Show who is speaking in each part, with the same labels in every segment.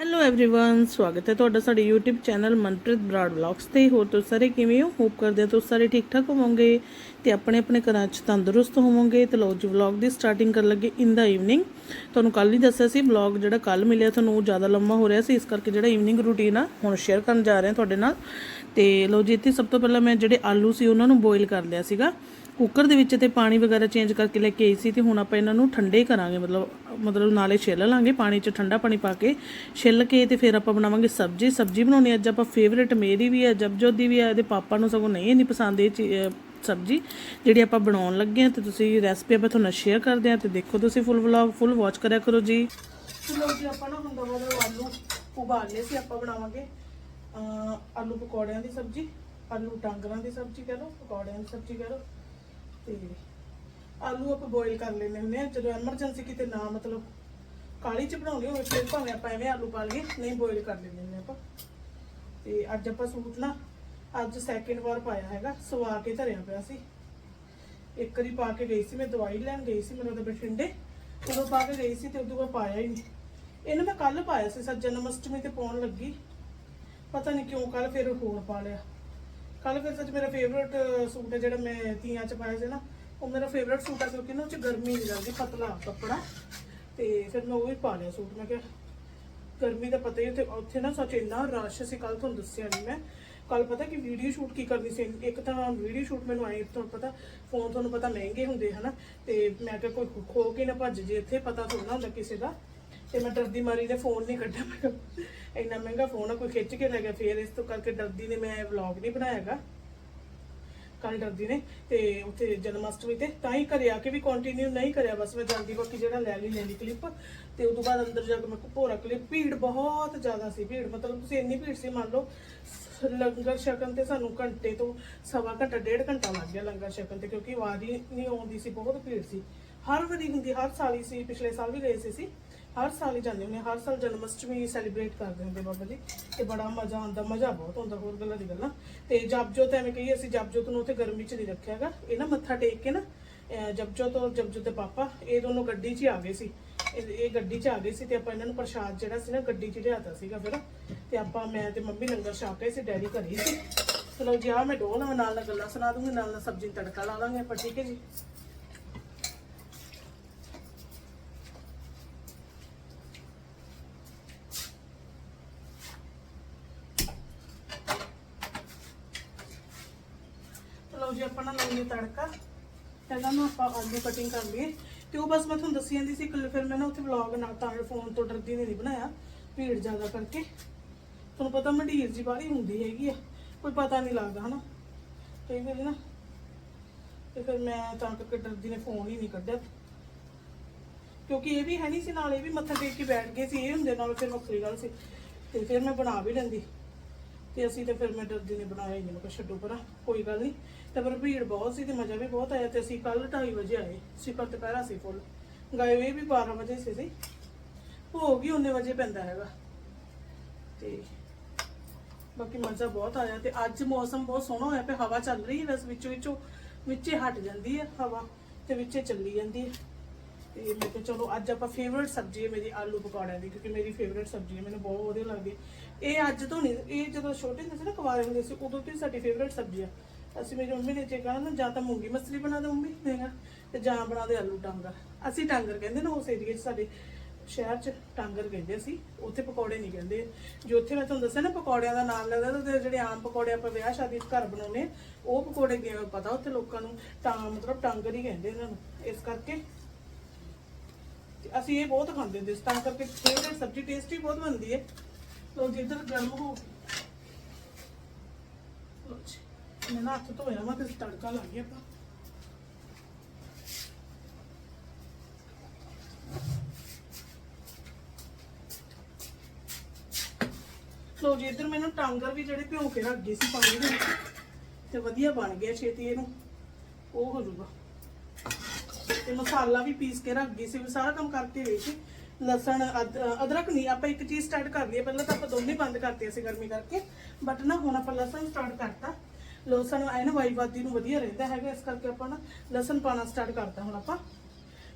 Speaker 1: Hello everyone ਸਵਾਗਤ ਹੈ ਤੁਹਾਡਾ ਸਾਡੇ YouTube channel Manpreet Brar vlogs ਤੇ ਹੋਰ ਤੁਸੀਂ ਸਾਰੇ ਕਿਵੇਂ ਹੋ ਹੋਪ ਕਰਦੇ ਹਾਂ ਤੁਸੀਂ ਸਾਰੇ ਠੀਕ ਠਾਕ ਹੋਵੋਗੇ ਤੇ ਆਪਣੇ ਆਪਣੇ ਘਰਾਂ 'ਚ ਤੰਦਰੁਸਤ ਹੋਵੋਗੇ ਤੇ ਲੋ ਜੀ ਵਲੌਗ ਦੀ ਸਟਾਰਟਿੰਗ ਕਰਨ ਲੱਗੇ ਇਨ ਦਾ ਈਵਨਿੰਗ ਤੁਹਾਨੂੰ ਕੱਲ ਹੀ ਦੱਸਿਆ ਸੀ ਵਲੌਗ ਜਿਹੜਾ ਕੱਲ ਮਿਲਿਆ ਤੁਹਾਨੂੰ ਉਹ ਜ਼ਿਆਦਾ ਲੰਮਾ ਹੋ ਰਿਹਾ ਸੀ ਇਸ ਕਰਕੇ ਜਿਹੜਾ ਈਵਨਿੰਗ ਰੂਟੀਨ ਆ ਹੁਣ ਸ਼ੇਅਰ ਕਰਨ ਜਾ ਰਹੇ ਹਾਂ ਤੁਹਾਡੇ ਨਾਲ ਤੇ ਲੋ ਜੀ ਇੱਥੇ ਸਭ ਤੋਂ ਪਹਿਲਾਂ ਮੈਂ ਜਿਹੜੇ ਆਲੂ ਸੀ ਉਹਨਾਂ ਨੂੰ ਬੋਇਲ ਕਰ ਲਿਆ ਸੀਗਾ ਕੁੱਕਰ ਦੇ ਵਿੱਚ ਤੇ ਪਾਣੀ ਵਗੈਰਾ ਚੇਂਜ ਕਰਕੇ ਲੈ ਕੇ ਆਈ ਸੀ ਤੇ ਹੁਣ ਆਪਾਂ ਇਹਨਾਂ ਨੂੰ ਠੰਡੇ ਕਰਾਂਗੇ, ਮਤਲਬ ਮਤਲਬ ਨਾਲੇ ਛਿੱਲ ਲਾਂਗੇ ਪਾਣੀ 'ਚ, ਠੰਡਾ ਪਾਣੀ ਪਾ ਕੇ ਛਿੱਲ ਕੇ ਤੇ ਫਿਰ ਆਪਾਂ ਬਣਾਵਾਂਗੇ ਸਬਜ਼ੀ। ਸਬਜ਼ੀ ਬਣਾਉਣੀ ਅੱਜ ਆਪਾਂ ਫੇਵਰੇਟ ਮੇਰੀ ਵੀ ਹੈ, ਜਬਜੋਤ ਦੀ ਵੀ ਹੈ, ਇਹਦੇ ਪਾਪਾ ਨੂੰ ਸਗੋਂ ਨਹੀਂ ਨਹੀਂ ਪਸੰਦ ਇਹ ਚੀ- ਸਬਜ਼ੀ ਜਿਹੜੀ ਆਪਾਂ ਬਣਾਉਣ ਲੱਗੇ ਹਾਂ ਤੇ ਤੁਸੀਂ ਰੈਸਪੀ ਆਪਾਂ ਤੁਹਾਨੂੰ ਸ਼ੇਅਰ ਕਰਦੇ ਹਾਂ ਤੇ ਦੇਖੋ ਤੁਸੀਂ ਫੁੱਲ ਵਲੌਗ ਫੁੱਲ ਵਾਚ ਕਰਿਆ ਕਰੋ ਜੀ। ਚਲੋ ਜੀ, ਆਪਾਂ ਨਾ ਹੁਣ ਦਵਾ ਦਾ ਆਲੂ ਉਬਾਲ ਸੀ, ਆਪਾਂ ਬਣਾਵਾਂਗੇ ਆਲੂ ਪਕੌੜਿਆਂ ਦੀ ਸਬਜ਼ੀ, ਆਲੂ ਟਾਂਗਰਾਂ ਦੀ ਸਬਜ਼ੀ ਕਹ ਲਓ, ਪਕੌੜਿਆਂ ਦੀ ਸਬਜ਼ੀ ਕਹ ਲਓ ਤੇ ਆਲੂ ਆਪਾਂ ਬੋਇਲ ਕਰ ਲੈਂਦੇ ਹੁੰਦੇ ਆ ਜਦੋਂ ਐਮਰਜੈਂਸੀ ਕਿਤੇ ਨਾ ਮਤਲਬ ਕਾਲੀ ਚ ਬਣਾਉਣੀ ਹੋਵੇ ਫਿਰ ਭਾਵੇਂ ਆਪਾਂ ਐਵੇਂ ਆਲੂ ਪਾ ਲਈਏ, ਨਹੀਂ ਬੋਇਲ ਕਰ ਲੈਂਦੇ ਹੁੰਦੇ ਆਪਾਂ। ਤੇ ਅੱਜ ਆਪਾਂ ਸੂਟ ਨਾ, ਅੱਜ ਸੈਕਿੰਡ ਵਾਰ ਪਾਇਆ ਹੈਗਾ, ਸਵਾ ਕੇ ਧਰਿਆ ਪਿਆ ਸੀ। ਇੱਕ ਵਾਰੀ ਪਾ ਕੇ ਗਈ ਸੀ ਮੈਂ, ਦਵਾਈ ਲੈਣ ਗਈ ਸੀ ਮੈਨੂੰ ਤਾਂ ਬਠਿੰਡੇ। ਉਦੋਂ ਪਾ ਕੇ ਗਈ ਸੀ ਤੇ ਉਦੋਂ ਬਾਅਦ ਪਾਇਆ ਹੀ ਨਹੀਂ। ਇਹਨੂੰ ਮੈਂ ਕੱਲ ਪਾਇਆ ਸੀ, ਸੱਜਣ ਜਨਮ ਅਸ਼ਟਮੀ ਤੇ ਪਾਉਣ ਲੱਗੀ। ਪਤਾ ਨਹੀਂ ਕਿਉਂ ਕੱਲ ਫਿਰ ਹੋਰ ਪਾ ਲਿਆ। ਕੱਲ ਫਿਰ ਸੱਚ ਮੇਰਾ ਫੇਵਰਟ ਸੂਟ ਹੈ ਜਿਹੜਾ ਮੈਂ ਤੀਆਂ ਚ ਪਾਇਆ ਸੀ ਨਾ, ਉਹ ਮੇਰਾ ਫੇਵਰਟ ਸੂਟ ਹੈ ਕਿਉਂਕਿ ਨਾ ਉਹ ਚ ਗਰਮੀ ਨਹੀਂ ਲੱਗਦੀ, ਪਤਲਾ ਕੱਪੜਾ। ਤੇ ਫਿਰ ਮੈਂ ਉਹ ਵੀ ਪਾ ਲਿਆ ਸੂਟ, ਮੈਂ ਕਿਹਾ ਗਰਮੀ ਦਾ ਪਤਾ ਹੀ ਉੱਥੇ ਉੱਥੇ ਨਾ ਸੱਚ ਇੰਨਾ ਰਸ਼ ਸੀ ਕੱਲ ਤੁਹਾਨੂੰ ਦੱਸਿਆ ਨਹੀਂ ਮੈਂ। ਕੱਲ ਪਤਾ ਕਿ ਵੀਡੀਓ ਸ਼ੂਟ ਕੀ ਕਰਨੀ ਸੀ? ਇੱਕ ਤਾਂ ਵੀਡੀਓ ਸ਼ੂਟ ਮੈਨੂੰ ਆਏ ਤੁਹਾਨੂੰ ਪਤਾ ਫੋਨ ਤੁਹਾਨੂੰ ਪਤਾ ਮਹਿੰਗੇ ਹੁੰਦੇ ਹਨਾ, ਤੇ ਮੈਂ ਕਿਹਾ ਕੋਈ ਖੋ ਕੇ ਨਾ ਭੱਜ ਜੇ, ਇੱਥੇ ਪਤਾ ਥੋੜਾ ਹੁੰਦਾ ਕਿਸੇ ਦਾ। ਤੇ ਮੈਂ ਡਰਦੀ ਮਾਰੀ ਨੇ ਫੋਨ ਨਹੀਂ ਕੱਢਿਆ ਮੈਂ ਕਿਹਾ ਇੰਨਾ ਮਹਿੰਗਾ ਫੋਨ ਆ, ਕੋਈ ਖਿੱਚ ਕੇ ਲੈ ਗਿਆ, ਫੇਰ ਇਸ ਤੋਂ ਕਰਕੇ ਡਰਦੀ ਨੇ ਮੈਂ ਵਲੌਗ ਨਹੀਂ ਬਣਾਇਆਗਾ ਕੱਲ ਡਰਦੀ ਨੇ ਤੇ ਉੱਥੇ ਜਨਮ ਤੇ ਤਾਂ ਹੀ ਘਰੇ ਆ ਕੇ ਵੀ ਕੰਟੀਨਿਊ ਨਹੀਂ ਕਰਿਆ, ਬਸ ਮੈਂ ਜਲਦੀ ਬਾਕੀ ਜਿਹੜਾ ਲੈ ਲਈ ਲੈ ਲਈ ਕਲਿੱਪ ਤੇ ਉਦੋਂ ਬਾਅਦ ਅੰਦਰ ਜਾ ਕੇ ਮੈਂ ਭੋਰਾ ਕਲਿੱਪ ਭੀੜ ਬਹੁਤ ਜ਼ਿਆਦਾ ਸੀ, ਭੀੜ। ਮਤਲਬ ਤੁਸੀਂ ਇੰਨੀ ਭੀੜ ਸੀ, ਮੰਨ ਲਓ, ਲੰਗਰ ਛਕਣ ਤੇ ਸਾਨੂੰ ਘੰਟੇ ਤੋਂ ਸਵਾ ਘੰਟਾ, ਡੇਢ ਘੰਟਾ ਲੱਗ ਗਿਆ ਲੰਗਰ ਛਕਣ ਤੇ, ਕਿਉਂਕਿ ਵਾਰੀ ਨਹੀਂ ਆਉਂਦੀ ਸੀ, ਬਹੁਤ ਭੀੜ ਸੀ। ਹਰ ਵਾਰੀ ਹੁੰਦੀ, ਹਰ ਸਾਲ ਹੀ ਸੀ, ਪਿਛਲੇ ਸਾਲ ਵੀ ਗਏ ਸੀ ਸੀ। ਹਰ ਸਾਲ ਹੀ ਜਾਂਦੇ ਹੁੰਦੇ ਹਰ ਸਾਲ ਜਨਮ ਅਸ਼ਟਮੀ ਸੈਲੀਬ੍ਰੇਟ ਕਰਦੇ ਹੁੰਦੇ ਬਾਬਾ ਜੀ, ਤੇ ਬੜਾ ਮਜ਼ਾ ਆਉਂਦਾ, ਮਜ਼ਾ ਬਹੁਤ ਆਉਂਦਾ ਹੋਰ ਗੱਲਾਂ ਦੀ ਗੱਲਾਂ। ਤੇ ਜਪਜੋਤ ਐਵੇਂ ਕਹੀ, ਅਸੀਂ ਜਪਜੋਤ ਨੂੰ ਉੱਥੇ ਗਰਮੀ 'ਚ ਨਹੀਂ ਰੱਖਿਆਗਾ ਇਹ ਨਾ ਮੱਥਾ ਟੇਕ ਕੇ ਨਾ, ਅਹ ਜਪਜੋਤ ਔਰ ਜਪਜੋਤ ਦੇ ਪਾਪਾ, ਇਹ ਦੋਨੋਂ ਗੱਡੀ 'ਚ ਹੀ ਆ ਗਏ ਸੀ। ਇਹ ਇਹ ਗੱਡੀ 'ਚ ਆ ਗਏ ਸੀ ਤੇ ਆਪਾਂ ਇਹਨਾਂ ਨੂੰ ਪ੍ਰਸ਼ਾਦ ਜਿਹੜਾ ਸੀ ਨਾ, ਗੱਡੀ 'ਚ ਲਿਆਤਾ ਸੀਗਾ ਫਿਰ। ਤੇ ਆਪਾਂ, ਮੈਂ ਤੇ ਮੰਮੀ ਲੰਗਰ ਛਕ ਕੇ ਸੀ ਡੈਡੀ ਘਰੇ ਸੀ। ਚਲੋ ਜੀ ਆ ਮੈਂ ਡੋਲ ਨਾਲ ਨਾਲ ਗੱਲਾਂ ਸੁਣਾ ਦੂੰਗੀ, ਨਾਲ ਨਾਲ ਸਬਜ਼ੀ ਨੂੰ ਤੜਕਾ ਲਾ ਲਾਂਗੇ ਆਪਾਂ, ਠੀਕ ਹੈ ਜੀ ਚਲੋ ਜੀ ਆਪਾਂ ਨਾ ਲਾਈਏ ਤੜਕਾ ਪਹਿਲਾਂ ਨਾ ਆਪਾਂ ਆਲੂ ਕਟਿੰਗ ਕਰ ਲਈਏ ਤੇ ਉਹ ਬਸ ਮੈਂ ਤੁਹਾਨੂੰ ਦੱਸੀ ਜਾਂਦੀ ਸੀ ਕਿ ਫਿਰ ਮੈਂ ਨਾ ਉੱਥੇ ਵਲੌਗ ਨਾਲ ਤਾਂ ਫੋਨ ਤੋਂ ਡਰਦੀ ਨਹੀਂ ਬਣਾਇਆ, ਭੀੜ ਜ਼ਿਆਦਾ ਕਰਕੇ। ਤੁਹਾਨੂੰ ਪਤਾ ਮੰਡੀਰ ਜੀ ਬਾਹਲੀ ਹੁੰਦੀ ਹੈਗੀ ਆ, ਕੋਈ ਪਤਾ ਨਹੀਂ ਲੱਗਦਾ ਹਨਾ। ਕਈ ਵਾਰੀ ਨਾ, ਤੇ ਫਿਰ ਮੈਂ ਤਾਂ ਕਰਕੇ ਡਰਦੀ ਨੇ ਫੋਨ ਹੀ ਨਹੀਂ ਕੱਢਿਆ। ਕਿਉਂਕਿ ਇਹ ਵੀ ਹੈ ਨਹੀਂ ਸੀ ਨਾਲ, ਇਹ ਵੀ ਮੱਥਾ ਟੇਕ ਕੇ ਬੈਠ ਗਏ ਸੀ, ਇਹ ਹੁੰਦੇ ਨਾਲ ਫਿਰ ਵੱਖਰੀ ਗੱਲ ਸੀ। ਤੇ ਫਿਰ ਮੈਂ ਬਣਾ ਵੀ ਲੈਂਦੀ। ਤੇ ਅਸੀਂ ਤੇ ਫਿਰ ਮੈਂ ਡਰਦੀ ਨੇ ਬਣਾਇਆ ਹੀ ਨਹੀਂ, ਮੈਂ ਛੱਡੋ ਪਰਾਂ ਕੋਈ ਗੱਲ ਨਹੀਂ। ਤੇ ਪਰ ਭੀੜ ਬਹੁਤ ਸੀ ਤੇ ਮਜ਼ਾ ਵੀ ਬਹੁਤ ਆਇਆ ਤੇ ਅਸੀਂ ਕੱਲ 2:30 ਵਜੇ ਆਏ ਸਿਪਰ ਦੁਪਹਿਰਾ ਸੀ ਫੁੱਲ ਗਏ ਵੀ 12 ਵਜੇ ਸੀ ਸੀ ਭੋਗ ਹੀ ਉਹਨੇ ਵਜੇ ਪੈਂਦਾ ਹੈਗਾ। ਤੇ ਬਾਕੀ ਮਜ਼ਾ ਬਹੁਤ ਆਇਆ ਤੇ ਅੱਜ ਮੌਸਮ ਬਹੁਤ ਸੋਹਣਾ ਹੋਇਆ ਪਿਆ, ਹਵਾ ਚੱਲ ਰਹੀ ਹੈ ਬਸ ਵਿੱਚੋਂ ਵਿੱਚੋਂ, ਵਿੱਚੇ ਹਟ ਜਾਂਦੀ ਹੈ ਹਵਾ ਤੇ ਵਿੱਚੇ ਚੱਲੀ ਜਾਂਦੀ ਹੈ। ਤੇ ਮੈਂ ਕਿਹਾ ਚਲੋ ਅੱਜ ਆਪਾਂ ਫੇਵਰਿਟ ਸਬਜ਼ੀ ਹੈ ਮੇਰੀ ਆਲੂ ਪਕੌੜਿਆਂ ਦੀ, ਕਿਉਂਕਿ ਮੇਰੀ ਫੇਵਰਿਟ ਸਬਜ਼ੀ ਹੈ, ਮੈਨੂੰ ਬਹੁਤ ਵਧੀਆ ਲੱਗਦੀ ਇਹ ਅੱਜ ਤੋਂ ਨਹੀਂ, ਇਹ ਜਦੋਂ ਛੋਟੇ ਹੁੰਦੇ ਸੀ ਨਾ, ਕੁਵਾਰੇ ਹੁੰਦੇ ਸੀ, ਉਦੋਂ ਤੋਂ ਸਾਡੀ ਫੇਵਰਿਟ ਸਬਜ਼ੀ ਆ। ਅਸੀਂ ਮੇਰੀ ਮੰਮੀ ਨੇ ਜੇ ਕਹਾ ਨਾ ਜਾਂ ਤਾਂ ਮੂੰਗੀ ਮਸਰੀ ਬਣਾ ਦੇ ਮੰਮੀ ਦੇਗਾ ਤੇ ਜਾਂ ਬਣਾ ਦੇ ਆਲੂ ਟਾਂਗਰ ਅਸੀਂ ਟਾਂਗਰ ਕਹਿੰਦੇ ਨਾ ਉਸ ਏਰੀਏ 'ਚ ਸਾਡੇ ਸ਼ਹਿਰ 'ਚ ਟਾਂਗਰ ਕਹਿੰਦੇ ਸੀ ਉੱਥੇ ਪਕੌੜੇ ਨਹੀਂ ਕਹਿੰਦੇ। ਜੋ ਉੱਥੇ ਮੈਂ ਤੁਹਾਨੂੰ ਦੱਸਿਆ ਨਾ ਪਕੌੜਿਆਂ ਦਾ ਨਾਮ ਲੱਗਦਾ ਤੇ ਜਿਹੜੇ ਆਮ ਪਕੌੜੇ ਆਪਾਂ ਵਿਆਹ ਸ਼ਾਦੀ 'ਚ ਘਰ ਬਣਾਉਂਦੇ ਆ, ਉਹ ਪਕੌੜੇ ਕਿਵੇਂ ਪਤਾ ਉੱਥੇ ਲੋਕਾਂ ਨੂੰ? ਤਾਂ ਮਤਲਬ ਟਾਂਗਰ ਹੀ ਕਹਿੰਦੇ ਇਹਨਾਂ ਨੂੰ ਇਸ ਕਰਕੇ। ਤੇ ਅਸੀਂ ਇਹ ਬਹੁਤ ਖਾਂਦੇ ਹੁੰਦੇ ਸੀ ਤਾਂ ਕਰਕੇ ਫੇਵਰੇਟ ਸਬਜ਼ੀ ਟੇਸਟੀ ਬਹੁਤ ਬਣਦੀ ਹੈ। ਲੋ ਜੀ ਇੱਧਰ ਗਰਮ ਹੋ ਲਓ ਜੀ। ਮੈਂ ਨਾ ਹੱਥ ਧੋਇਆ ਵਾ ਤੇ ਤੜਕਾ ਲਾ ਗਿਆ ਆਪਾਂ। ਲੋ ਜੀ, ਇੱਧਰ ਮੈਨੂੰ ਟਾਂਗਰ ਵੀ ਜਿਹੜੇ ਭਿਉਂ ਕੇ ਰੱਖ ਗਏ ਸੀ ਪਾਣੀ ਦੇ ਵਿੱਚ, ਤੇ ਵਧੀਆ ਬਣ ਗਿਆ ਛੇਤੀ ਇਹਨੂੰ। ਉਹ ਹੋ ਜਾਊਗਾ। ਤੇ ਮਸਾਲਾ ਵੀ ਪੀਸ ਕੇ ਰੱਖ ਗਈ ਸੀ, ਵੀ ਸਾਰਾ ਕੰਮ ਕਰਕੇ ਗਈ ਸੀ। ਲਸਣ ਅਦਰਕ ਨਹੀਂ, ਆਪਾਂ ਇੱਕ ਚੀਜ਼ ਸਟਾਰਟ ਕਰ ਲਈਏ ਪਹਿਲਾਂ ਤਾਂ ਆਪਾਂ ਦੋਨੇ ਬੰਦ ਕਰਤੇ ਸੀ ਗਰਮੀ ਕਰਕੇ। ਬਟ ਨਾ ਹੁਣ ਆਪਾਂ ਲਸਣ ਸਟਾਰਟ ਕਰਤਾ। ਲਸਣ ਆਏ ਨਾ ਵਾਈਵਾਦੀ ਨੂੰ ਵਧੀਆ ਰਹਿੰਦਾ ਹੈਗਾ, ਇਸ ਕਰਕੇ ਆਪਾਂ ਨਾ ਲਸਣ ਪਾਣਾ ਸਟਾਰਟ ਕਰਦਾ ਹੁਣ ਆਪਾਂ।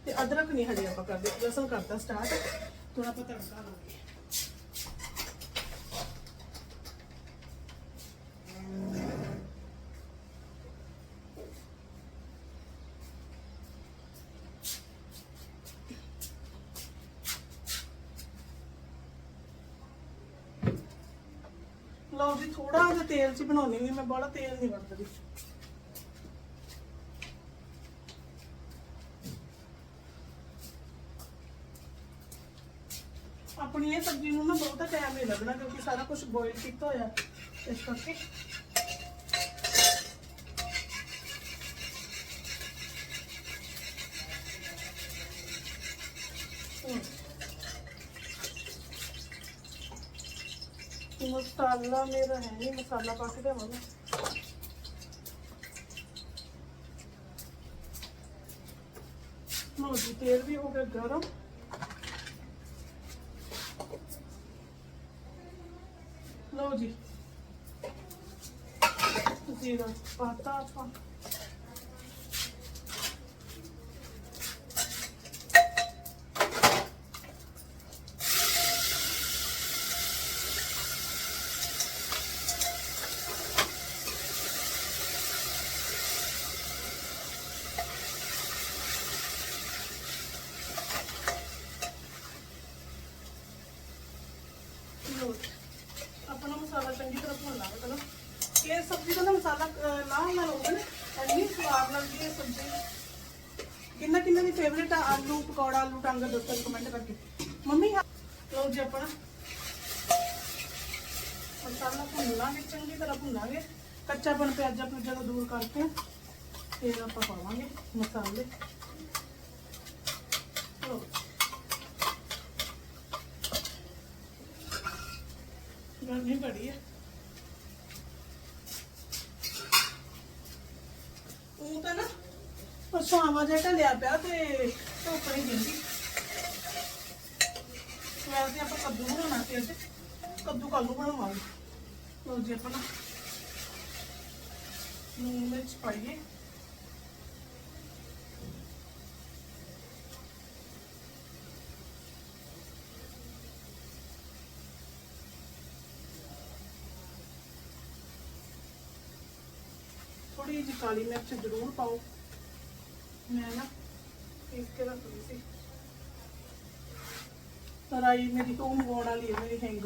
Speaker 1: ਤੇ ਅਦਰਕ ਨਹੀਂ ਹਜੇ ਆਪਾਂ ਕਰਦੇ, ਲਸਣ ਕਰਦਾ ਸਟਾਰਟ ਥੋੜਾ ਆਪਾਂ ਤੜਕਾ ਲਾਉਂਗੇ ਲਓ ਜੀ ਥੋੜਾ ਜਿਹਾ ਤੇਲ 'ਚ ਬਣਾਉਣੀ ਵੀ ਮੈਂ ਬੜਾ ਤੇਲ ਨਹੀਂ ਵਰਤਦੀ। ਆਪਣੀ ਇਹ ਸਬਜ਼ੀ ਨੂੰ ਨਾ ਬਹੁਤਾ ਟਾਈਮ ਨਹੀਂ ਲੱਗਣਾ, ਕਿਉਂਕਿ ਸਾਰਾ ਕੁਝ ਬੋਇਲ ਕੀਤਾ ਹੋਇਆ ਇਸ ਕਰਕੇ। ਮਸਾਲਾ ਮੇਰਾ ਹੈ ਨਹੀਂ ਮਸਾਲਾ ਪਾ ਕੇ ਦੇਵਾਂਗਾ ਲਓ ਜੀ, ਤੇਲ ਵੀ ਹੋ ਗਿਆ ਗਰਮ। ਲਓ ਜੀ ਜੀਰਾ ਪਾਤਾ ਆਪਾਂ ਲਓ ਜੀ। ਆਪਣਾ ਮਸਾਲਾ ਚੰਗੀ ਤਰ੍ਹਾਂ ਭੁੰਨ ਲਾਂਗੇ ਪਹਿਲਾਂ ਇਹ ਸਬਜ਼ੀ ਦਾ ਨਾ ਮਸਾਲਾ ਅਹ, ਲਾਲ ਲਾਲ ਹੋਵੇ ਨਾ ਇੰਨੀ ਸਵਾਦ ਲੱਗਦੀ ਹੈ ਸਬਜ਼ੀ। ਕਿੰਨਾ ਕਿੰਨਾ ਦੀ ਫੇਵਰੇਟ ਆ ਆਲੂ ਪਕੌੜਾ ਆਲੂ ਟਾਂਗਾ ਦੱਸੋ ਕਮੈਂਟ ਕਰਕੇ। ਮੰਮੀ ਹਾਂ। ਲਓ ਜੀ ਆਪਣਾ। ਮਸਾਲਾ ਭੁੰਨ ਲਾਂਗੇ ਚੰਗੀ ਤਰ੍ਹਾਂ ਭੁੰਨਾਂਗੇ। ਕੱਚਾਪਣ ਪਿਆਜ਼ਾ ਪੂਜਾ ਦਾ ਦੂਰ ਕਰਕੇ ਫਿਰ ਆਪਾਂ ਪਾਵਾਂਗੇ ਮਸਾਲੇ। ਲਓ। ਗਰਮੀ ਬੜੀ ਹੈ ਉਹ ਤਾਂ ਨਾ ਪਛਾਵਾ ਜਿਹਾ ਢਲਿਆ ਪਿਆ ਤੇ ਧੁੱਪ ਨਹੀਂ ਦਿੰਦੀ। ਵੈਸੇ ਆਪਾਂ ਕੱਦੂ ਬਣਾਉਣਾ ਸੀ ਅੱਜ। ਕੱਦੂ ਕੱਲੂ ਬਣਾਵਾਂਗੇ। ਲੋ ਜੀ ਆਪਾਂ ਨਾ ਨੂਨ ਮਿਰਚ ਪਾਈਏ। ਥੋੜੀ ਜਿਹੀ ਕਾਲੀ ਮਿਰਚ ਜ਼ਰੂਰ ਪਾਓ। ਮੈਂ ਨਾ ਪੀਸ ਕੇ ਰੱਖਦੀ ਸੀ ਤਰਾਈ ਮੇਰੀ ਤੋਂ ਮੰਗਵਾਉਣ ਵਾਲੀ ਹੈ ਮੇਰੀ ਹਿੰਗ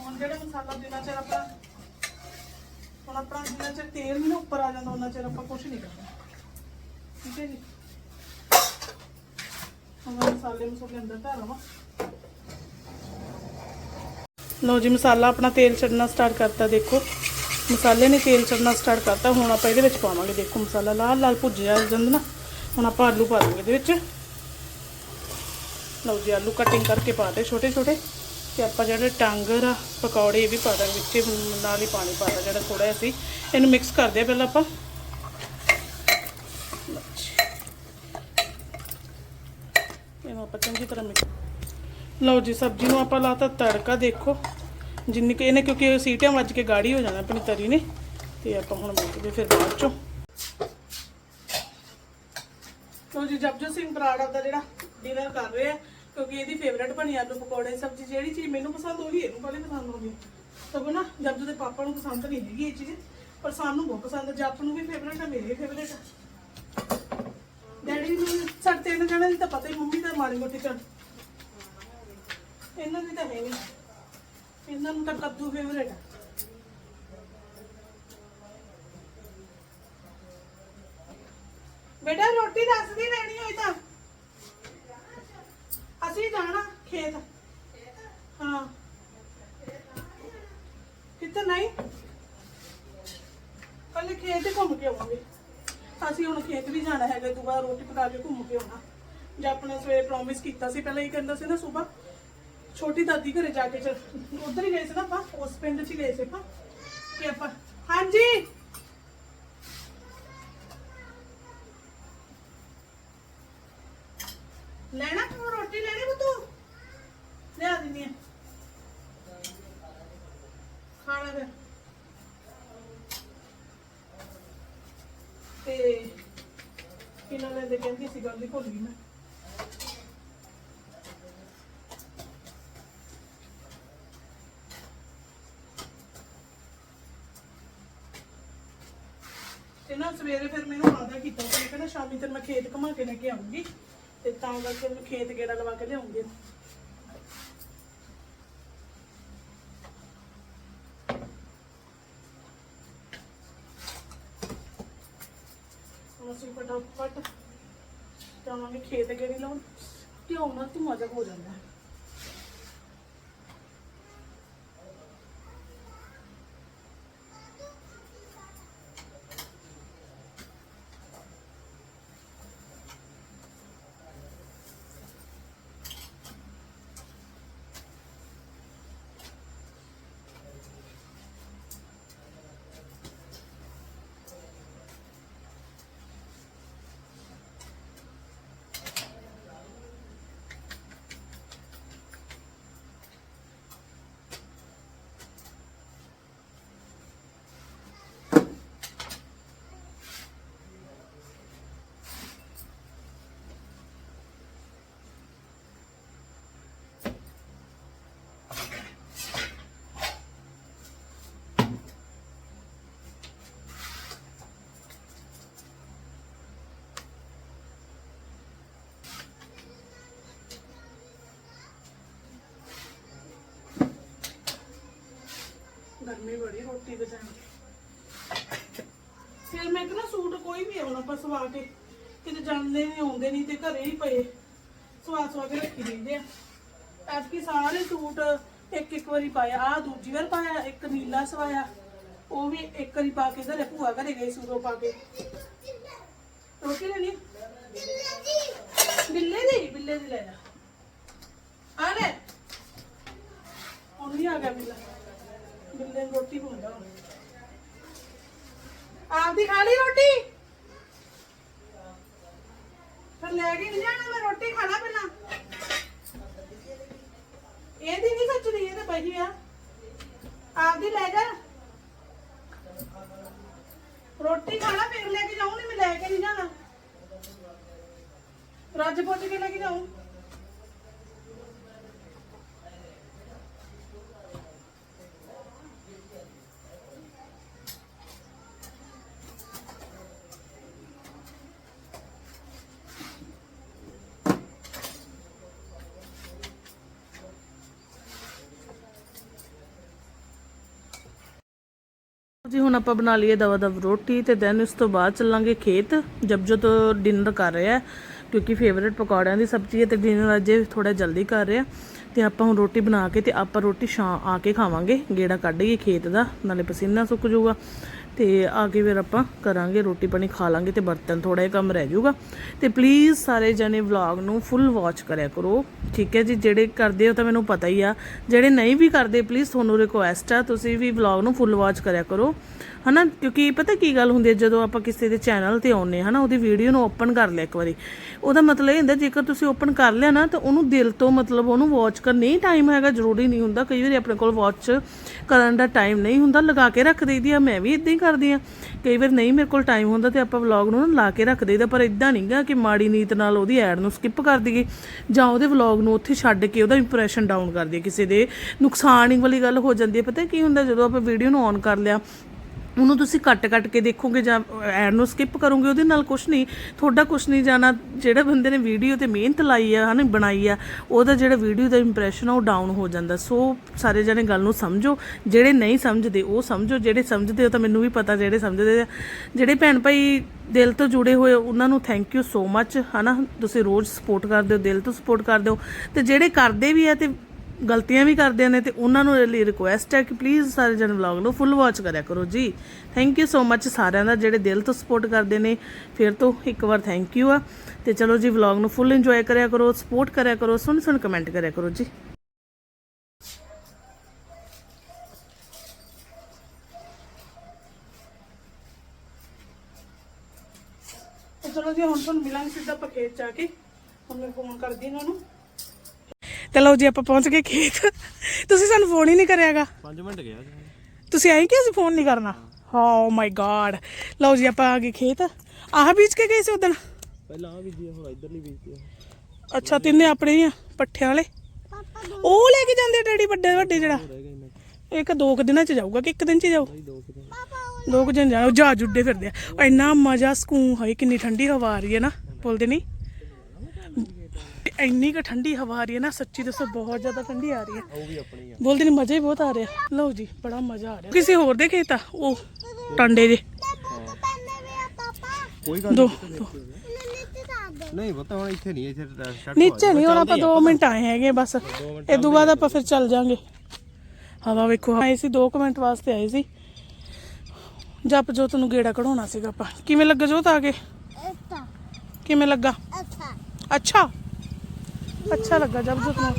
Speaker 1: ਹੁਣ ਜਿਹੜਾ ਮਸਾਲਾ ਦੇਣਾ ਚਿਰ ਆਪਾਂ ਹੁਣ ਆਪਣਾ ਜਿੰਨਾ ਚਿਰ ਤੇਲ ਨਹੀਂ ਨਾ ਉੱਪਰ ਆ ਜਾਂਦਾ ਉਹਨਾਂ ਚਿਰ ਆਪਾਂ ਕੁਝ ਨਹੀਂ ਕਰਨਾ। ਠੀਕ ਹੈ ਜੀ? ਹੁਣ ਮੈਂ ਮਸਾਲੇ ਅੰਦਰ ਧਰ ਲਵਾਂ ਲਓ ਜੀ, ਮਸਾਲਾ ਆਪਣਾ ਤੇਲ ਛੱਡਣਾ ਸਟਾਰਟ ਕਰਤਾ, ਦੇਖੋ। ਮਸਾਲੇ ਨੇ ਤੇਲ ਚੜਨਾ ਸਟਾਰਟ ਕਰਤਾ, ਹੁਣ ਆਪਾਂ ਇਹਦੇ ਵਿੱਚ ਪਾਵਾਂਗੇ। ਦੇਖੋ, ਮਸਾਲਾ ਲਾਲ ਲਾਲ ਭੁੱਜਿਆ ਜਾਂਦਾ ਨਾ, ਹੁਣ ਆਪਾਂ ਆਲੂ ਪਾ ਦਾਂਗੇ ਇਹਦੇ ਵਿੱਚ। ਲਓ ਜੀ, ਆਲੂ ਕਟਿੰਗ ਕਰਕੇ ਪਾ ਦੇ ਛੋਟੇ ਛੋਟੇ ਤੇ ਆਪਾਂ ਜਿਹੜੇ ਟਾਂਗਰ ਆ, ਪਕੌੜੇ ਇਹ ਵੀ ਪਾ ਦਾਂਗੇ, ਵਿੱਚ ਹੀ ਨਾਲ ਹੀ ਪਾਣੀ ਪਾ ਦਾਂ ਜਿਹੜਾ ਥੋੜਾ ਸੀ। ਇਹਨੂੰ ਮਿਕਸ ਕਰਦੇ ਆ ਪਹਿਲਾਂ ਆਪਾਂ। ਇਹਨੂੰ ਆਪਾਂ ਚੰਗੀ ਤਰ੍ਹਾਂ ਮਿਕਸ ਲਓ ਜੀ, ਸਬਜ਼ੀ ਨੂੰ ਆਪਾਂ ਲਾਤਾ ਤੜਕਾ, ਦੇਖੋ। ਜਿੰਨੀ ਕਿ ਇਹਨੇ ਕਿਉਂਕਿ ਸੀਟੀਆਂ ਵੱਜ ਕੇ ਗਾੜੀ ਹੋ ਜਾਣਾ ਆਪਣੀ ਤਰੀ ਨੇ। ਤੇ ਆਪਾਂ ਹੁਣ ਮਿਲਦੇ ਫਿਰ ਬਾਅਦ ਚੋਂ। ਲੋ ਜੀ, ਜਪਜੋਤ ਸਿੰਘ ਬਰਾੜਾ ਦਾ ਜਿਹੜਾ ਡਿਨਰ ਕਰ ਰਹੇ ਆ। ਕਿਉਂਕਿ ਇਹਦੀ ਫੇਵਰੇਟ ਬਣੀ ਆਲੂ ਪਕੌੜੇ, ਸਬਜ਼ੀ ਜਿਹੜੀ ਚੀਜ਼ ਮੈਨੂੰ ਪਸੰਦ ਉਹੀ ਇਹਨੂੰ ਪਹਿਲੇ ਪਸੰਦ ਆਉਂਦੀ ਸਗੋਂ ਨਾ ਜਪਜੋ ਦੇ ਪਾਪਾ ਨੂੰ ਪਸੰਦ ਨਹੀਂ ਹੈਗੀ ਇਹ ਚੀਜ਼, ਪਰ ਸਾਨੂੰ ਬਹੁਤ ਪਸੰਦ ਹੈ। ਨੂੰ ਵੀ ਫੇਵਰੇਟ ਹੈ, ਮੇਰੇ ਫੇਵਰੇਟ ਡੈਡੀ ਨੂੰ ਸਾਡੇ ਤਿੰਨ ਜਣਿਆਂ ਦੀ ਤਾਂ ਪਤਾ ਹੀ, ਮੰਮੀ ਦਾ ਮਾੜੀ ਮੋਟੀ ਚੱਲ ਇਹਨਾਂ ਦੀ ਤਾਂ ਹੈ ਨਹੀਂ। ਇਹਨਾਂ ਨੂੰ ਤਾਂ ਕੱਦੂ ਫੇਵਰੇਟ ਹੈ। ਬੇਟਾ ਰੋਟੀ ਦੱਸ ਦੀ ਲੈਣੀ ਹੋਈ ਤਾਂ ਅਸੀਂ ਜਾਣਾ ਖੇਤ ਹਾਂ ਕਿਤੇ ਨਹੀਂ ਕੱਲ ਖੇਤ ਹੀ ਘੁੰਮ ਕੇ ਆਵਾਂਗੇ ਅਸੀਂ ਹੁਣ ਖੇਤ ਵੀ ਜਾਣਾ ਹੈਗਾ ਦੁਬਾਰਾ ਰੋਟੀ ਪਕਾ ਕੇ ਘੁੰਮ ਕੇ ਆਉਣਾ ਜਾਂ ਆਪਣੇ ਸਵੇਰੇ ਪ੍ਰੋਮਿਸ ਕੀਤਾ ਸੀ ਪਹਿਲਾਂ ਇਹ ਕਹਿੰਦਾ ਸੀ ਨਾ ਸਵੇਰ ਛੋਟੀ ਦਾਦੀ ਘਰੇ ਜਾ ਕੇ ਚਲ ਉਧਰ ਹੀ ਗਏ ਸੀ ਨਾ ਆਪਾਂ ਉਸ ਪਿੰਡ 'ਚ ਹੀ ਗਏ ਸੀ ਆਪਾਂ ਕਿ ਆਪਾਂ ਹਾਂਜੀ ਲੈਣਾ ਤੂੰ ਰੋਟੀ ਲੈਣੀ ਬੁੱਤੂ ਲਿਆ ਤੇ ਕਹਿੰਦੀ ਸੀ, ਗੱਲ ਦੀ ਭੁੱਲ ਗਈ ਨਾ ਸਵੇਰੇ ਫਿਰ ਮੈਨੂੰ ਵਾਦਾ ਕੀਤਾ ਮੈਂ ਖੇਤ ਘੁਮਾ ਕੇ ਲੈ ਕੇ ਆਉਂਗੀ ਤੇ ਤਾਂ ਕਰਕੇ ਮੈਂ ਖੇਤ ਗੇੜਾ ਲਵਾ ਕੇ ਲਿਆਉਂਗੀ। ਹੁਣ ਅਸੀਂ ਫਟਾਫਟ ਖੇਤ ਗੇੜੀ ਲਾਉਣ। ਕਿਉਂ ਨਾ ਤੂੰ ਮਜ਼ਾ ਹੋ ਜਾਂਦਾ। ਹੈ ਗਰਮੀ ਬੜੀ ਰੋਟੀ ਦੇ ਟਾਈਮ ਫਿਰ ਮੈਂ ਕਿਹਾ ਸੂਟ ਕੋਈ ਵੀ ਆਉਣਾ ਪਰ ਸਵਾ ਕੇ ਕਿਤੇ ਜਾਂਦੇ ਨਹੀਂ ਆਉਂਦੇ ਨਹੀਂ ਤੇ ਘਰੇ ਹੀ ਪਏ ਸਵਾ ਸਵਾ ਕੇ ਰੱਖੀ ਦਿੰਦੇ ਆ ਐਤਕੀ ਸਾਰੇ ਸੂਟ ਇੱਕ ਇੱਕ ਵਾਰੀ ਪਾਇਆ ਆ ਦੂਜੀ ਵਾਰ ਪਾਇਆ ਇੱਕ ਨੀਲਾ ਸਵਾਇਆ ਉਹ ਵੀ ਇੱਕ ਵਾਰੀ ਪਾ ਕੇ ਘਰੇ ਭੂਆ ਘਰੇ ਗਈ ਸੂਟ ਉਹ ਪਾ ਕੇ ਰੋਟੀ ਲੈਣੀ ਬਿੱਲੇ ਦੀ ਬਿੱਲੇ ਦੀ ਲੈ ਜਾ ਆ ਲੈ ਹੁਣ ਵੀ ਆ ਗਿਆ ਬਿੱਲਾ ਬਿੱਲੇ ਨੂੰ ਰੋਟੀ ਪਾਉਂਦਾ ਹੁਣ ਆਪਦੀ ਖਾ ਲਈ ਰੋਟੀ? ਫਿਰ ਲੈ ਕੇ ਨਹੀਂ ਜਾਣਾ, ਮੈਂ ਰੋਟੀ ਖਾਣਾ ਪਹਿਲਾਂ। ਇਹਦੀ ਨਹੀਂ ਸੱਚਦੀ ਇਹ ਤਾਂ ਪਈ ਆ। ਆਪਦੀ ਲੈ ਜਾ। ਰੋਟੀ ਖਾਣਾ, ਫਿਰ ਲੈ ਕੇ ਜਾਊਂ, ਨਹੀਂ ਮੈਂ ਲੈ ਕੇ ਨਹੀਂ ਜਾਣਾ। ਰੱਜ ਪੁੱਜ ਕੇ ਲੈ ਕੇ ਜਾਊਂ ਜੀ ਹੁਣ ਆਪਾਂ ਬਣਾ ਲਈਏ ਦਵਾ ਦਵ ਰੋਟੀ ਤੇ ਦੈਨ ਉਸ ਤੋਂ ਬਾਅਦ ਚੱਲਾਂਗੇ ਖੇਤ। ਜਬ ਜੋ ਤੋਂ ਡਿਨਰ ਕਰ ਰਿਹਾ ਕਿਉਂਕਿ ਫੇਵਰੇਟ ਪਕੌੜਿਆਂ ਦੀ ਸਬਜ਼ੀ ਹੈ ਤੇ ਡਿਨਰ ਅੱਜ ਥੋੜਾ ਜਲਦੀ ਕਰ ਰਿਹਾ ਤੇ ਆਪਾਂ ਹੁਣ ਰੋਟੀ ਬਣਾ ਕੇ ਤੇ ਆਪਾਂ ਰੋਟੀ ਸ਼ਾਂ ਆ ਕੇ ਖਾਵਾਂਗੇ, ਗੇੜਾ ਕੱਢੀਏ ਖੇਤ ਦਾ, ਨਾਲੇ ਪਸੀਨਾ ਸੁੱਕ ਜਾਊਗਾ। ਤੇ ਆ ਕੇ ਫਿਰ ਆਪਾਂ ਕਰਾਂਗੇ, ਰੋਟੀ ਪਾਣੀ ਖਾ ਲਾਂਗੇ ਤੇ ਬਰਤਨ ਥੋੜਾ ਜਿਹਾ ਕੰਮ ਰਹਿ ਜਾਊਗਾ। ਤੇ ਪਲੀਜ਼ ਸਾਰੇ ਜਣੇ ਵਲੌਗ ਨੂੰ ਫੁੱਲ ਵਾਚ ਕਰਿਆ ਕਰੋ, ਠੀਕ ਹੈ ਜੀ? ਜਿਹੜੇ ਕਰਦੇ ਹੋ ਤਾਂ ਮੈਨੂੰ ਪਤਾ ਹੀ ਆ, ਜਿਹੜੇ ਨਹੀਂ ਵੀ ਕਰਦੇ ਪਲੀਜ਼ ਤੁਹਾਨੂੰ ਰਿਕੁਐਸਟ ਆ, ਤੁਸੀਂ ਵੀ ਵਲੌਗ ਨੂੰ ਫੁੱਲ ਵਾਚ ਕਰਿਆ ਕਰੋ। ਹਨਾ? ਕਿਉਂਕਿ ਪਤਾ ਕੀ ਗੱਲ ਹੁੰਦੀ ਹੈ, ਜਦੋਂ ਆਪਾਂ ਕਿਸੇ ਦੇ ਚੈਨਲ ਤੇ ਆਉਨੇ ਹਨਾ, ਉਹਦੀ ਵੀਡੀਓ ਨੂੰ ਓਪਨ ਕਰ ਲਿਆ ਇੱਕ ਵਾਰੀ। ਉਹਦਾ ਮਤਲਬ ਇਹ ਹੁੰਦਾ, ਜੇਕਰ ਤੁਸੀਂ ਓਪਨ ਕਰ ਲਿਆ ਨਾ, ਤਾਂ ਉਹਨੂੰ ਦਿਲ ਤੋਂ ਮਤਲਬ ਉਹਨੂੰ ਵਾਚ ਕਰ ਨਹੀਂ ਟਾਈਮ ਹੈਗਾ, ਜ਼ਰੂਰੀ ਨਹੀਂ ਹੁੰਦਾ। ਕਈ ਵਾਰੀ ਆਪਣੇ ਕੋਲ ਵਾਚ ਕਰਨ ਦਾ ਟਾਈਮ ਨਹੀਂ ਹੁੰਦਾ, ਲਗਾ ਕੇ ਰੱਖ ਦਈਦੀ ਆ, ਮੈਂ ਵੀ ਇਦਾਂ ਹੀ ਕਰਦੀ ਆ। ਕਈ ਵਾਰ ਨਹੀਂ ਮੇਰੇ ਕੋਲ ਟਾਈਮ ਹੁੰਦਾ ਤੇ ਆਪਾਂ ਵਲੌਗ ਨੂੰ ਨਾ ਲਾ ਕੇ ਰੱਖ ਦਈਦਾ, ਪਰ ਇਦਾਂ ਨਹੀਂਗਾ ਕਿ ਮਾੜੀ ਨੀਤ ਨਾਲ ਉਹਦੀ ਐਡ ਨੂੰ ਸਕਿਪ ਕਰ ਦਈਏ, ਜਾਂ ਉਹਦੇ ਵਲੌਗ ਨੂੰ ਉੱਥੇ ਛੱਡ ਕੇ ਉਹਦਾ ਇੰਪ੍ਰੈਸ਼ਨ ਡਾਊਨ ਕਰ ਦਈਏ, ਕਿਸੇ ਦੇ ਨੁਕਸਾਨ ਵਾਲੀ ਗੱਲ ਹੋ ਜਾਂਦੀ ਹੈ। ਪਤਾ ਕੀ ਹੁੰਦਾ, ਜਦੋਂ ਆਪਾਂ ਵੀਡੀਓ ਨੂੰ ਔਨ ਕਰ ਲਿਆ ਉਹਨੂੰ ਤੁਸੀਂ ਕੱਟ ਕੱਟ ਕੇ ਦੇਖੋਗੇ ਜਾਂ ਐਡ ਨੂੰ ਸਕਿਪ ਕਰੋਗੇ, ਉਹਦੇ ਨਾਲ ਕੁਝ ਨਹੀਂ, ਤੁਹਾਡਾ ਕੁਝ ਨਹੀਂ ਜਾਣਾ। ਜਿਹੜੇ ਬੰਦੇ ਨੇ ਵੀਡੀਓ ਤੇ ਮਿਹਨਤ ਲਾਈ ਆ, ਹਨਾ, ਬਣਾਈ ਆ, ਉਹਦਾ ਜਿਹੜਾ ਵੀਡੀਓ ਦਾ ਇੰਪ੍ਰੈਸ਼ਨ ਆ, ਉਹ ਡਾਊਨ ਹੋ ਜਾਂਦਾ। ਸੋ ਸਾਰੇ ਜਣੇ ਗੱਲ ਨੂੰ ਸਮਝੋ। ਜਿਹੜੇ ਨਹੀਂ ਸਮਝਦੇ, ਉਹ ਸਮਝੋ। ਜਿਹੜੇ ਸਮਝਦੇ ਉਹ ਤਾਂ ਮੈਨੂੰ ਵੀ ਪਤਾ ਜਿਹੜੇ ਸਮਝਦੇ ਆ। ਜਿਹੜੇ ਭੈਣ ਭਾਈ ਦਿਲ ਤੋਂ ਜੁੜੇ ਹੋਏ ਉਹਨਾਂ ਨੂੰ ਥੈਂਕ ਯੂ ਸੋ ਮੱਚ ਹਨਾ। ਤੁਸੀਂ ਰੋਜ਼ ਸਪੋਰਟ ਕਰਦੇ ਹੋ, ਦਿਲ ਤੋਂ ਸਪੋਰਟ ਕਰਦੇ ਹੋ। ਤੇ ਜਿਹੜੇ ਕਰਦੇ ਵੀ ਆ ਤੇ ਗਲਤੀਆਂ ਵੀ ਕਰਦੇ ਨੇ ਤੇ ਉਹਨਾਂ ਨੂੰ ਲਈ ਰਿਕੁਐਸਟ ਹੈ ਕਿ ਪਲੀਜ਼ ਸਾਰੇ ਜਣ ਵਲੌਗ ਨੂੰ ਫੁੱਲ ਵਾਚ ਕਰਿਆ ਕਰੋ ਜੀ। ਥੈਂਕ ਯੂ ਸੋ ਮੱਚ ਸਾਰਿਆਂ ਦਾ ਜਿਹੜੇ ਦਿਲ ਤੋਂ ਸਪੋਰਟ ਕਰਦੇ ਨੇ, ਫਿਰ ਤੋਂ ਇੱਕ ਵਾਰ ਥੈਂਕ ਯੂ ਆ। ਤੇ ਚਲੋ ਜੀ ਵਲੌਗ ਨੂੰ ਫੁੱਲ ਇੰਜੋਏ ਕਰਿਆ ਕਰੋ ਸਪੋਰਟ ਕਰਿਆ ਕਰੋ, ਸੁਣ ਸੁਣ ਕਮੈਂਟ ਕਰਿਆ ਕਰੋ ਜੀ। ਚਲੋ ਜੀ, ਹੁਣ ਤੁਹਾਨੂੰ ਮਿਲਾਂਗੇ ਸਿੱਧਾ ਆਪਾਂ ਜਾ ਕੇ। ਹੁਣ ਮੈਂ ਫੋਨ ਕਰਦੀ ਇਹਨਾਂ ਨੂੰ। ਤੇ ਲਓ ਜੀ ਆਪਾਂ ਪਹੁੰਚ ਗਏ ਖੇਤ। ਤੁਸੀਂ ਸਾਨੂੰ ਫੋਨ ਹੀ ਨਹੀਂ ਕਰਿਆਗਾ।
Speaker 2: 5 ਮਿੰਟ ਗਿਆ
Speaker 1: ਤੁਸੀਂ ਆਏ ਕਿ ਅਸੀਂ ਫੋਨ ਨਹੀਂ ਕਰਨਾ? ਓ ਮਾਈ ਗॉड ਲਓ ਜੀ ਆਪਾਂ ਆ ਗਏ ਖੇਤ। ਆਹ ਬੀਜ ਕੇ ਗਏ ਸੀ ਉਦੋਂ
Speaker 2: ਪਹਿਲਾਂ ਆ ਬੀਜੀ ਹੁਣ ਇਧਰਲੀ ਬੀਜੀ
Speaker 1: ਅੱਛਾ ਤਿੰਨੇ ਆਪਣੇ ਹੀ ਆ ਪੱਠਿਆਂ ਵਾਲੇ। ਉਹ ਲੈ ਕੇ ਜਾਂਦੇ ਡੈਡੀ ਵੱਡੇ ਵੱਡੇ ਜਿਹੜਾ। ਇੱਕ ਦੋ ਕੁ ਦਿਨਾਂ ਚ ਜਾਊਗਾ ਕਿ ਇੱਕ ਦਿਨ ਚ ਜਾਊ?
Speaker 2: ਦੋ
Speaker 1: ਕੁ ਜਾਣਾ ਉਹ ਜਹਾਜ਼ ਉੱਡੇ ਫਿਰਦੇ ਆ। ਇੰਨਾ ਮਜ਼ਾ ਸਕੂਨ ਹੋਈ ਕਿੰਨੀ ਠੰਡੀ ਹਵਾ ਆ ਰਹੀ ਹੈ ਨਾ ਬੋਲਦੇ ਨਹੀਂ? ਇੰਨੀ ਕੁ ਠੰਡੀ ਹਵਾ ਆ ਰਹੀ ਹੈ ਨਾ ਸੱਚੀ ਦੱਸੋ ਬਹੁਤ ਜ਼ਿਆਦਾ ਠੰਡੀ ਆ ਰਹੀ ਹੈ।
Speaker 2: ਉਹ ਵੀ ਆਪਣੀ ਆ।
Speaker 1: ਬੋਲਦੇ ਨਹੀਂ ਮਜ਼ਾ ਹੀ ਬਹੁਤ ਆ ਰਿਹਾ। ਲਓ ਜੀ ਬੜਾ ਮਜ਼ਾ ਆ ਰਿਹਾ। ਕਿਸੇ ਹੋਰ ਦੇ ਖੇਤ ਆ? ਉਹ ਟਾਂਡੇ ਜੇ
Speaker 2: ਕੋਈ ਗੱਲ
Speaker 1: ਦੋ
Speaker 2: ਨਹੀਂ ਪਤਾ ਹੁਣ ਇੱਥੇ ਨਹੀਂ ਇੱਥੇ ਸਟਾਰਟ
Speaker 1: ਨੀਚੇ ਨਹੀਂ ਹੁਣ ਆਪਾਂ 2 ਮਿੰਟ ਆਏ ਹੈਗੇ ਬਸ। ਇਹ ਤੋਂ ਬਾਅਦ ਆਪਾਂ ਫਿਰ ਚੱਲ ਜਾਾਂਗੇ। ਹਵਾ ਵੇਖੋ ਆਏ ਸੀ 2 ਮਿੰਟ ਵਾਸਤੇ ਆਏ ਸੀ। ਜਪ ਜੋਤ ਨੂੰ ਗੇੜਾ ਕਢਾਉਣਾ ਸੀਗਾ ਆਪਾਂ। ਕਿਵੇਂ ਲੱਗਾ ਜੋਤ ਆ ਕੇ? ਕਿਵੇਂ ਲੱਗਾ? ਅੱਛਾ। ਅੱਛਾ। ਲੱਗਾ ਜਪ ਜੋਤ ਨੂੰ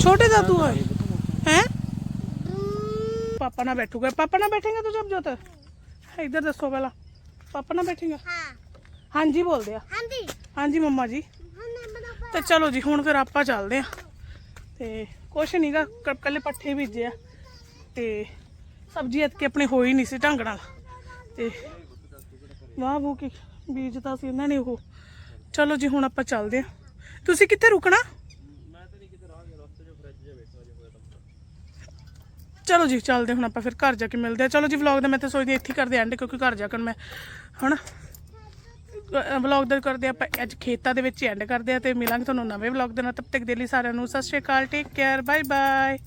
Speaker 1: ਛੋਟੇ ਦਾ ਤੂੰ ਹੈ ਹੈ ਪਾਪਾ ਨਾਲ ਬੈਠੂਗਾ ਪਾਪਾ ਨਾਲ ਬੈਠੇਗਾ ਤੂੰ ਜਪ ਜੋਤ ਇੱਧਰ ਦੱਸੋ ਪਹਿਲਾਂ ਪਾਪਾ ਨਾਲ ਬੈਠੇਗਾ ਹਾਂਜੀ ਬੋਲਦੇ ਆ ਹਾਂਜੀ ਮੰਮਾ ਜੀ ਤੇ ਚਲੋ ਜੀ ਹੁਣ ਫਿਰ ਆਪਾਂ ਚੱਲਦੇ ਆ ਤੇ ਕੁਛ ਨਹੀਂਗਾ ਕੱਲੇ ਪੱਠੇ ਬੀਜੇ ਆ ਤੇ ਸਬਜ਼ੀ ਐਤਕੀ ਆਪਣੀ ਹੋਈ ਨਹੀਂ ਸੀ ਢੰਗ ਨਾਲ ਤੇ ਵਾਹ ਬੂ ਕੀ ਬੀਜਤਾ ਸੀ ਇਹਨਾਂ ਨੇ ਉਹ ਚਲੋ ਜੀ, ਹੁਣ ਆਪਾਂ ਚੱਲਦੇ ਆ ਤੁਸੀਂ ਕਿੱਥੇ ਰੁਕਣਾ? ਚਲੋ ਜੀ, ਚੱਲਦੇ ਹੁਣ ਆਪਾਂ ਫਿਰ ਘਰ ਜਾ ਕੇ ਮਿਲਦੇ ਆ ਚਲੋ ਜੀ ਵਲੌਗ ਦਾ ਮੈਂ ਤਾਂ ਸੋਚਦੀ ਹਾਂ ਇੱਥੇ ਹੀ ਕਰਦੇ ਐਂਡ ਕਿਉਂਕਿ ਘਰ ਜਾ ਕੇ ਹੁਣ ਮੈਂ, ਹਨਾ? ਵਲੌਗ ਦਾ ਕਰਦੇ ਆਪਾਂ ਅੱਜ ਖੇਤਾਂ ਦੇ ਵਿੱਚ ਐਂਡ ਕਰਦੇ ਆ ਤੇ ਮਿਲਾਂਗੇ ਤੁਹਾਨੂੰ ਨਵੇਂ ਵਲੌਗ ਦੇ ਨਾਲ। ਤਬ ਤੱਕ ਦੇ ਲਈ ਸਾਰਿਆਂ ਨੂੰ ਸਤਿ ਸ਼੍ਰੀ ਅਕਾਲ ਟੇਕ ਕੇਅਰ ਬਾਏ ਬਾਏ